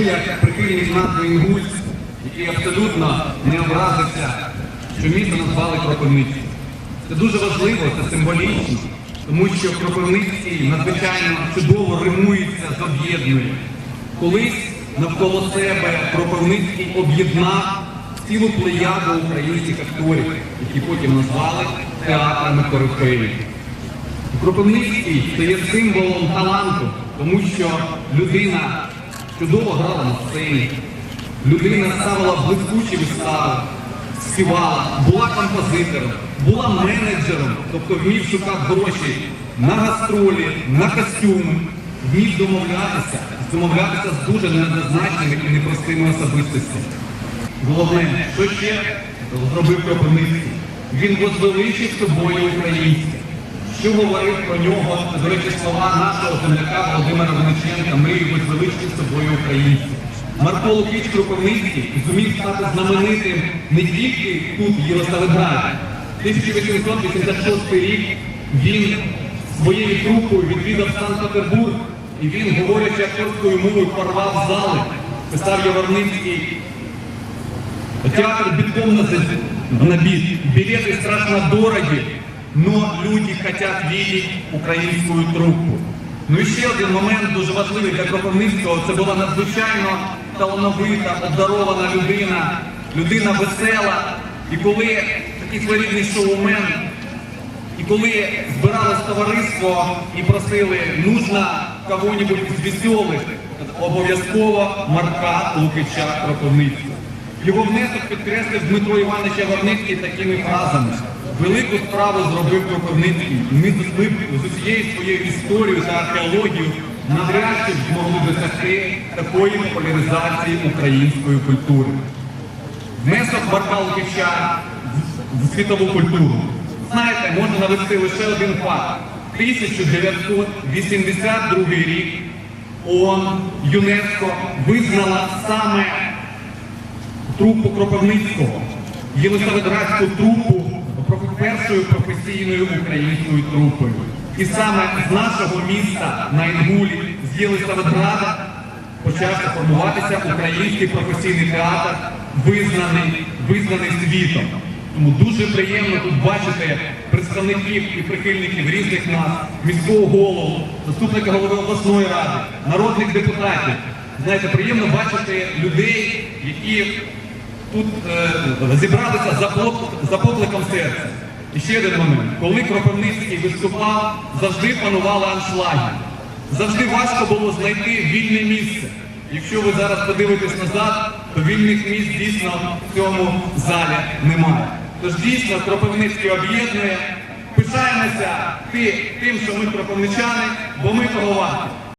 Як прихильник назви Інгульськ, який абсолютно не образився, що місто назвали Кропивницьким. Це дуже важливо, це символічно, тому що Кропивницький надзвичайно чудово римується з об'єднує. Колись навколо себе Кропивницький об'єднав цілу плеяду українських акторів, які потім назвали театрами корифеїв. Кропивницький стає символом таланту, тому що людина чудово грала на сцені, людина ставила блискучі вистави, співала, була композитором, була менеджером, тобто вмів шукати гроші на гастролі, на костюми, вмів домовлятися, домовлятися з дуже неоднозначними і непростими особистостями. Головне, що ще зробив Кропивницький? Він возвеличив собою українське. Що говорив про нього, речі, слова нашого земляка Володимира Вениченка, мрію возвеличити собою українців. Марко Лукіч Кропивницький зумів стати знаменитим не тільки тут, в Єлисаветграді. 1886 рік він своєю трупою відвідав Санкт-Петербург, і він, говорячи акторською мовою, порвав зали, писав Яворницький Театр битком на- набит, билеты страшно дороги, но люди хотят видеть українську труппу. Ну і ще один момент дуже важливий для Кропивницького. Це була надзвичайно талановита, обдарована людина, людина весела. І коли такий своєрідний шоумен, і коли збиралось товариство і просили, нужно кого-нибудь з веселих, обов'язково Марка Лукича Кропивницького. Його внесок підкреслив Дмитро Іванович Яворницький такими фразами. Велику справу зробив Кропивницький. Ми з усією своєю історією та археологією навряд чи змогли досягти такої популяризації української культури. Внесок в- в світову культуру. Знаєте, можна навести лише один факт. 1982 рік ООН, ЮНЕСКО визнала саме трупу Кропивницького, Єлисаветградську трупу першою професійною українською трупою. І саме з нашого міста на Інгулі, з Єлисаветграда, почався формуватися український професійний театр, визнаний, визнаний світом. Тому дуже приємно тут бачити представників і прихильників різних нас, міського голову, заступника голови обласної ради, народних депутатів. Знаєте, приємно бачити людей, які тут е, зібралися за, поклик- за покликом серця. І ще один момент. Коли Кропивницький виступав, завжди панували аншлаги. Завжди важко було знайти вільне місце. Якщо ви зараз подивитесь назад, то вільних місць дійсно в цьому залі немає. Тож дійсно Кропивницький об'єднує. Пишаємося ти- тим, що ми кропивничани, бо ми погоди.